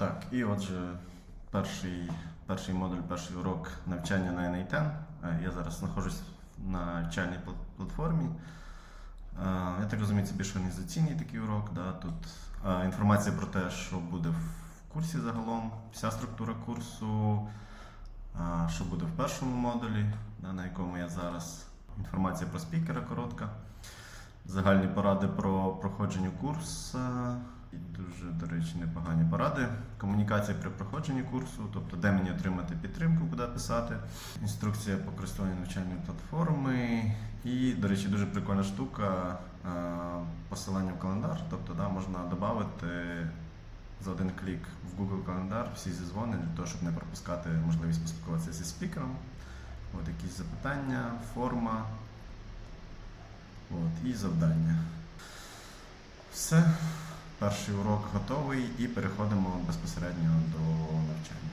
Так, і отже, перший, перший модуль, перший урок навчання на NA10. Е, Я зараз знаходжусь на навчальній платформі. Е, Я так розумію, це більш організаційний такий урок. Да? Тут е, інформація про те, що буде в курсі загалом, вся структура курсу, що буде в першому модулі, на якому я зараз. Інформація про спікера коротка. Загальні поради про проходження курсу. Дуже, до речі, непогані поради. Комунікація при проходженні курсу, тобто де мені отримати підтримку, куди писати. Інструкція по користуванню навчальної платформи. І, до речі, дуже прикольна штука е, посилання в календар. Тобто да, можна додати за один клік в Google календар всі зізвони для того, щоб не пропускати можливість поспілкуватися зі спікером. От якісь запитання, форма. От, і завдання. Все. Перший урок готовий і переходимо безпосередньо до навчання.